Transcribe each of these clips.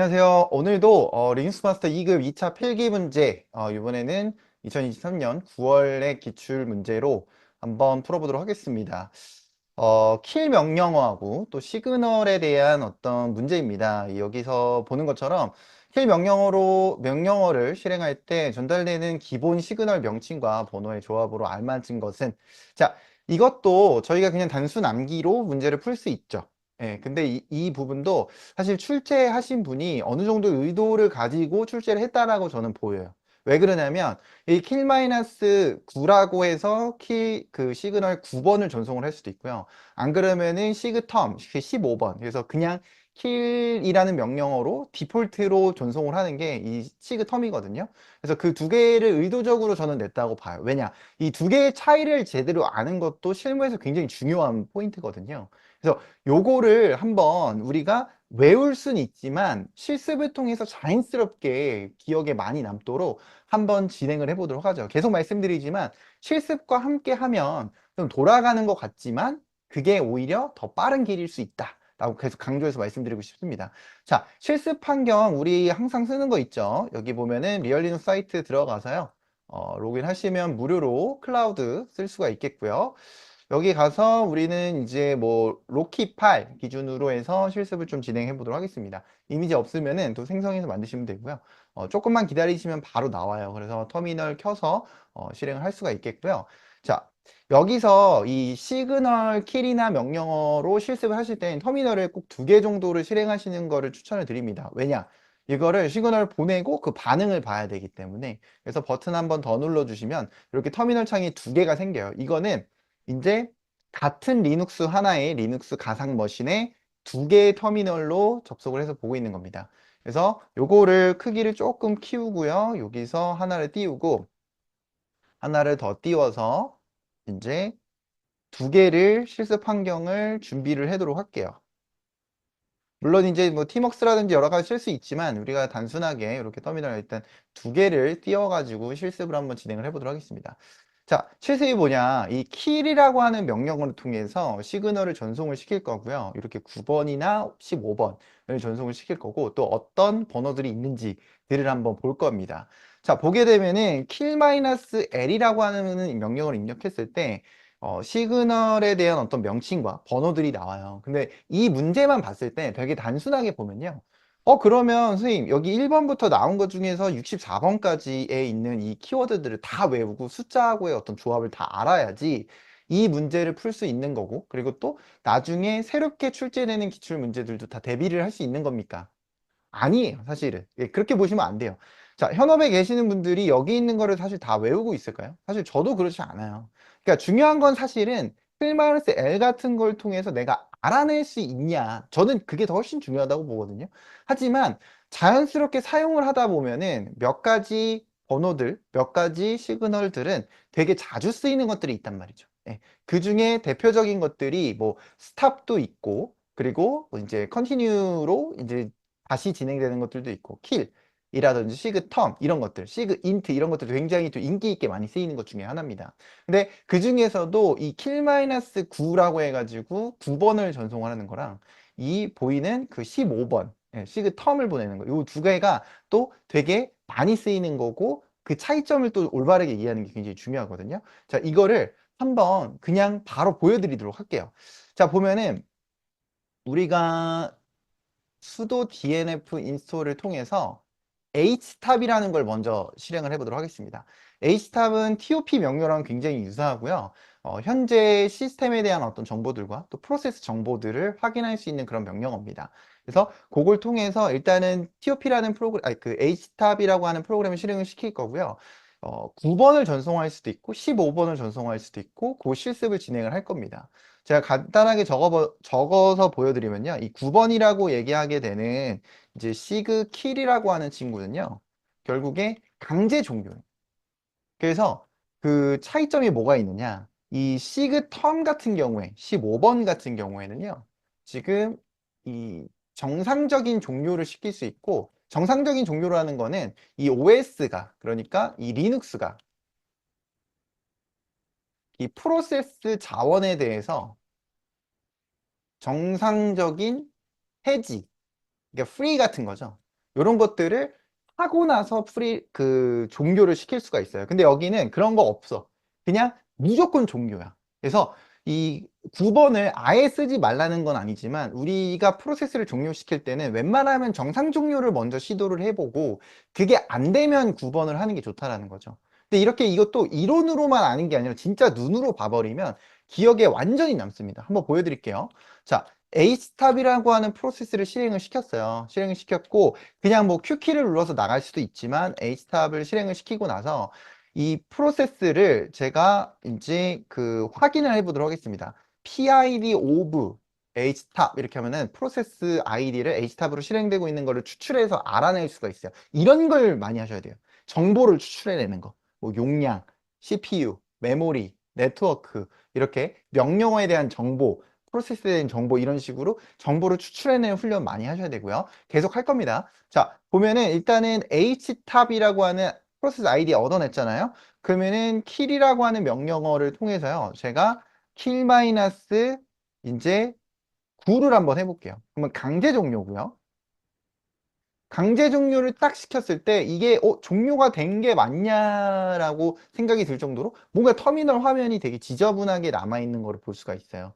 안녕하세요. 오늘도 어, 리눅스 마스터 2급 2차 필기 문제, 어, 이번에는 2023년 9월의 기출 문제로 한번 풀어보도록 하겠습니다. 어, 킬 명령어하고 또 시그널에 대한 어떤 문제입니다. 여기서 보는 것처럼 킬 명령어로 명령어를 실행할 때 전달되는 기본 시그널 명칭과 번호의 조합으로 알맞은 것은 자, 이것도 저희가 그냥 단순 암기로 문제를 풀 수 있죠. 예, 근데 이, 이 부분도 사실 출제하신 분이 어느 정도 의도를 가지고 출제를 했다라고 저는 보여요. 왜 그러냐면 이 킬 마이너스 9라고 해서 키 그 시그널 9번을 전송을 할 수도 있고요. 안 그러면은 시그텀 15번. 그래서 그냥 킬이라는 명령어로 디폴트로 전송을 하는 게 이 시그텀이거든요. 그래서 그 두 개를 의도적으로 저는 냈다고 봐요. 왜냐? 이 두 개의 차이를 제대로 아는 것도 실무에서 굉장히 중요한 포인트거든요. 그래서 요거를 한번 우리가 외울 수는 있지만 실습을 통해서 자연스럽게 기억에 많이 남도록 한번 진행을 해보도록 하죠. 계속 말씀드리지만 실습과 함께 하면 좀 돌아가는 것 같지만 그게 오히려 더 빠른 길일 수 있다. 라고 계속 강조해서 말씀드리고 싶습니다. 자, 실습 환경 우리 항상 쓰는 거 있죠. 여기 보면은 리얼리눅 사이트 들어가서요. 어, 로그인 하시면 무료로 클라우드 쓸 수가 있겠고요. 여기 가서 우리는 이제 뭐 로키 8 기준으로 해서 실습을 좀 진행해 보도록 하겠습니다. 이미지 없으면은 또 생성해서 만드시면 되고요. 어, 조금만 기다리시면 바로 나와요. 그래서 터미널 켜서 어, 실행을 할 수가 있겠고요. 자, 여기서 이 시그널 킬이나 명령어로 실습을 하실 때는 터미널을 꼭 두 개 정도를 실행하시는 거를 추천을 드립니다. 왜냐? 이거를 시그널 보내고 그 반응을 봐야 되기 때문에 그래서 버튼 한 번 더 눌러주시면 이렇게 터미널 창이 두 개가 생겨요. 이거는 이제 같은 리눅스 하나의 리눅스 가상 머신에 두 개의 터미널로 접속을 해서 보고 있는 겁니다. 그래서 요거를 크기를 조금 키우고요. 여기서 하나를 띄우고 하나를 더 띄워서 이제 두 개를 실습 환경을 준비를 하도록 할게요. 물론 이제 뭐 팀웍스라든지 여러 가지 쓸 수 있지만 우리가 단순하게 이렇게 터미널 일단 두 개를 띄워가지고 실습을 한번 진행을 해보도록 하겠습니다. 자, 실습이 뭐냐. 이 킬이라고 하는 명령어를 통해서 시그널을 전송을 시킬 거고요. 이렇게 9번이나 15번을 전송을 시킬 거고 또 어떤 번호들이 있는지들을 한번 볼 겁니다. 자, 보게 되면은 kill-l이라고 하는 명령어를 입력했을 때 어, 시그널에 대한 어떤 명칭과 번호들이 나와요. 근데 이 문제만 봤을 때 되게 단순하게 보면요. 어, 그러면 선생님, 여기 1번부터 나온 것 중에서 64번까지에 있는 이 키워드들을 다 외우고 숫자하고의 어떤 조합을 다 알아야지 이 문제를 풀 수 있는 거고, 그리고 또 나중에 새롭게 출제되는 기출 문제들도 다 대비를 할 수 있는 겁니까? 아니에요, 사실은. 예, 그렇게 보시면 안 돼요. 자, 현업에 계시는 분들이 여기 있는 거를 사실 다 외우고 있을까요? 사실 저도 그렇지 않아요. 그러니까 중요한 건 사실은 필마르스 L 같은 걸 통해서 내가 알아낼 수 있냐. 저는 그게 더 훨씬 중요하다고 보거든요. 하지만 자연스럽게 사용을 하다 보면은 몇 가지 번호들, 몇 가지 시그널들은 되게 자주 쓰이는 것들이 있단 말이죠. 예. 그 중에 대표적인 것들이 뭐 스탑도 있고, 그리고 뭐 이제 컨티뉴로 이제 다시 진행되는 것들도 있고, 킬, 이라든지 시그 텀 이런 것들, 시그 인트 이런 것들도 굉장히 또 인기 있게 많이 쓰이는 것 중에 하나입니다. 근데 그 중에서도 이 킬 마이너스 9라고 해가지고 9번을 전송하는 거랑 이 보이는 그 15번 예, 시그 텀을 보내는 거, 이두 개가 또 되게 많이 쓰이는 거고 그 차이점을 또 올바르게 이해하는 게 굉장히 중요하거든요. 자, 이거를 한번 그냥 바로 보여드리도록 할게요. 자, 보면은 우리가 수도 dnf 인스톨을 통해서 htab이라는 걸 먼저 실행을 해보도록 하겠습니다. htab은 top 명료랑 굉장히 유사하고요. 어, 현재 시스템에 대한 어떤 정보들과 또 프로세스 정보들을 확인할 수 있는 그런 명령어입니다. 그래서 그걸 통해서 일단은 top라는 프로그램, 아니 그 htab이라고 하는 프로그램을 실행을 시킬 거고요. 어, 9번을 전송할 수도 있고 15번을 전송할 수도 있고 그 실습을 진행을 할 겁니다. 제가 간단하게 적어, 적어서 보여드리면요. 이 9번이라고 얘기하게 되는 이제 시그 킬이라고 하는 친구는요. 결국에 강제 종료예요. 그래서 그 차이점이 뭐가 있느냐. 이 시그 텀 같은 경우에 15번 같은 경우에는요. 지금 이 정상적인 종료를 시킬 수 있고 정상적인 종료라는 거는 이 OS가 그러니까 이 리눅스가 이 프로세스 자원에 대해서 정상적인 해지, 그러니까 free 같은 거죠. 이런 것들을 하고 나서 프리 그 종료를 시킬 수가 있어요. 근데 여기는 그런 거 없어. 그냥 무조건 종료야. 그래서 이 9번을 아예 쓰지 말라는 건 아니지만 우리가 프로세스를 종료시킬 때는 웬만하면 정상 종료를 먼저 시도를 해보고 그게 안 되면 9번을 하는 게 좋다라는 거죠. 근데 이렇게 이것도 이론으로만 아는 게 아니라 진짜 눈으로 봐버리면 기억에 완전히 남습니다. 한번 보여드릴게요. 자, H스탑이라고 하는 프로세스를 실행을 시켰어요. 실행을 시켰고 그냥 뭐 Q키를 눌러서 나갈 수도 있지만 H스탑을 실행을 시키고 나서 이 프로세스를 제가 이제 그 확인을 해보도록 하겠습니다. PID of H탑 이렇게 하면은 프로세스 아이디를 H탑으로 실행되고 있는 거를 추출해서 알아낼 수가 있어요. 이런 걸 많이 하셔야 돼요. 정보를 추출해내는 거. 뭐 용량, CPU, 메모리, 네트워크 이렇게 명령어에 대한 정보, 프로세스에 대한 정보 이런 식으로 정보를 추출해내는 훈련 많이 하셔야 되고요. 계속 할 겁니다. 자, 보면은 일단은 htab이라고 하는 프로세스 아이디 얻어냈잖아요. 그러면은 kill이라고 하는 명령어를 통해서요. 제가 kill 마이너스 이제 9를 한번 해볼게요. 그러면 강제 종료고요. 강제 종료를 딱 시켰을 때 이게 어, 종료가 된 게 맞냐라고 생각이 들 정도로 뭔가 터미널 화면이 되게 지저분하게 남아있는 거를 볼 수가 있어요.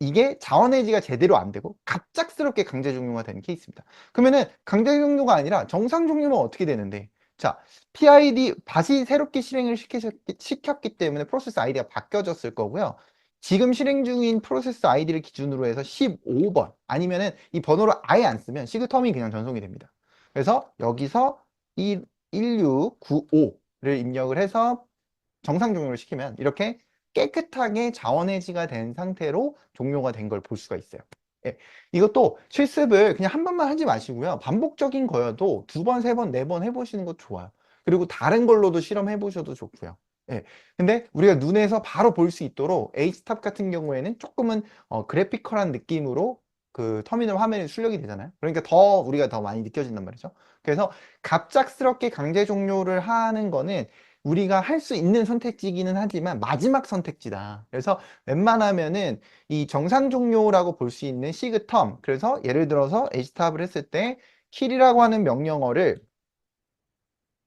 이게 자원 해지가 제대로 안 되고 갑작스럽게 강제 종료가 되는 케이스입니다. 그러면은 강제 종료가 아니라 정상 종료면 어떻게 되는데? 자, PID 다시 새롭게 실행을 시키셨기, 시켰기 때문에 프로세스 아이디가 바뀌어졌을 거고요. 지금 실행 중인 프로세스 아이디를 기준으로 해서 15번 아니면은 이 번호를 아예 안 쓰면 시그텀이 그냥 전송이 됩니다. 그래서 여기서 1, 1695를 입력을 해서 정상 종료를 시키면 이렇게 깨끗하게 자원 해지가 된 상태로 종료가 된 걸 볼 수가 있어요. 예, 이것도 실습을 그냥 한 번만 하지 마시고요. 반복적인 거여도 두 번, 세 번, 네 번 해보시는 것도 좋아요. 그리고 다른 걸로도 실험해 보셔도 좋고요. 예, 근데 우리가 눈에서 바로 볼 수 있도록 H탑 같은 경우에는 조금은 어, 그래피컬한 느낌으로 그 터미널 화면에 출력이 되잖아요. 그러니까 더 우리가 더 많이 느껴진단 말이죠. 그래서 갑작스럽게 강제 종료를 하는 거는 우리가 할 수 있는 선택지기는 하지만 마지막 선택지다. 그래서 웬만하면은 이 정상 종료라고 볼 수 있는 시그텀 그래서 예를 들어서 H탑을 했을 때 kill이라고 하는 명령어를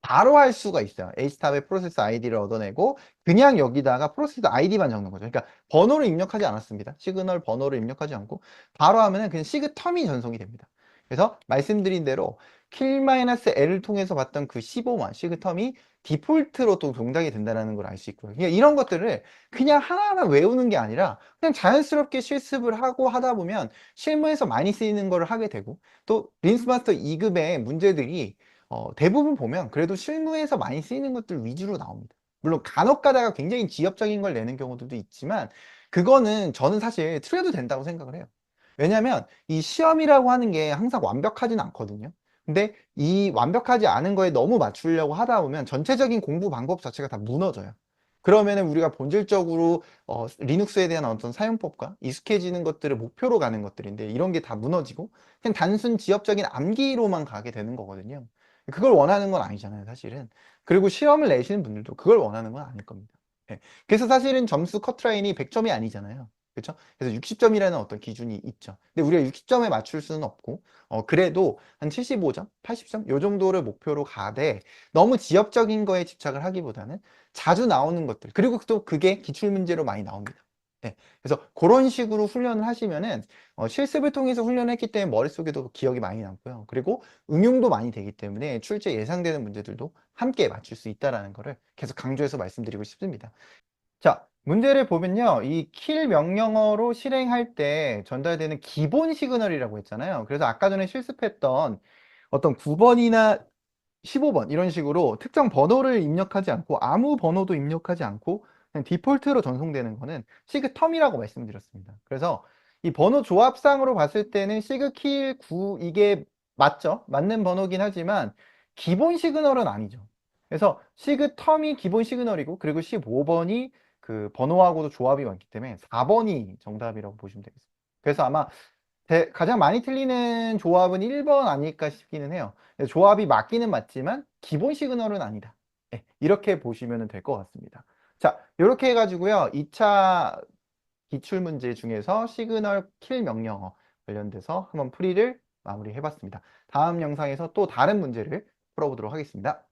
바로 할 수가 있어요. H탑의 프로세스 아이디를 얻어내고 그냥 여기다가 프로세스 아이디만 적는 거죠. 그러니까 번호를 입력하지 않았습니다. 시그널 번호를 입력하지 않고 바로 하면은 그냥 시그텀이 전송이 됩니다. 그래서 말씀드린 대로 kill-l을 통해서 봤던 그 15만 시그텀이 디폴트로 또 동작이 된다는 걸 알 수 있고요. 그러니까 이런 것들을 그냥 하나하나 외우는 게 아니라 그냥 자연스럽게 실습을 하고 하다 보면 실무에서 많이 쓰이는 걸 하게 되고 또 린스마스터 2급의 문제들이 어, 대부분 보면 그래도 실무에서 많이 쓰이는 것들 위주로 나옵니다. 물론 간혹 가다가 굉장히 지엽적인 걸 내는 경우들도 있지만 그거는 저는 사실 틀려도 된다고 생각을 해요. 왜냐하면 이 시험이라고 하는 게 항상 완벽하진 않거든요. 근데 이 완벽하지 않은 거에 너무 맞추려고 하다 보면 전체적인 공부 방법 자체가 다 무너져요. 그러면은 우리가 본질적으로 어, 리눅스에 대한 어떤 사용법과 익숙해지는 것들을 목표로 가는 것들인데 이런 게 다 무너지고 그냥 단순 지엽적인 암기로만 가게 되는 거거든요. 그걸 원하는 건 아니잖아요, 사실은. 그리고 시험을 내시는 분들도 그걸 원하는 건 아닐 겁니다. 예. 그래서 사실은 점수 커트라인이 100점이 아니잖아요. 그렇죠? 그래서 60점이라는 어떤 기준이 있죠. 근데 우리가 60점에 맞출 수는 없고 어 그래도 한 75점, 80점 요 정도를 목표로 가되 너무 지엽적인 거에 집착을 하기보다는 자주 나오는 것들 그리고 또 그게 기출 문제로 많이 나옵니다. 네. 그래서 그런 식으로 훈련을 하시면은 어, 실습을 통해서 훈련을 했기 때문에 머릿속에도 기억이 많이 남고요. 그리고 응용도 많이 되기 때문에 출제 예상되는 문제들도 함께 맞출 수 있다라는 거를 계속 강조해서 말씀드리고 싶습니다. 자, 문제를 보면요. 이 kill 명령어로 실행할 때 전달되는 기본 시그널이라고 했잖아요. 그래서 아까 전에 실습했던 어떤 9번이나 15번 이런 식으로 특정 번호를 입력하지 않고 아무 번호도 입력하지 않고 그냥 디폴트로 전송되는 거는 시그 텀이라고 말씀드렸습니다. 그래서 이 번호 조합상으로 봤을 때는 시그 킬 9 이게 맞죠? 맞는 번호긴 하지만 기본 시그널은 아니죠. 그래서 시그 텀이 기본 시그널이고 그리고 15번이 그 번호하고도 조합이 많기 때문에 4번이 정답이라고 보시면 되겠습니다. 그래서 아마 대- 가장 많이 틀리는 조합은 1번 아닐까 싶기는 해요. 조합이 맞기는 맞지만 기본 시그널은 아니다. 네, 이렇게 보시면 될 것 같습니다. 자, 이렇게 해가지고요. 2차 기출 문제 중에서 시그널 킬 명령어 관련돼서 한번 풀이를 마무리해봤습니다. 다음 영상에서 또 다른 문제를 풀어보도록 하겠습니다.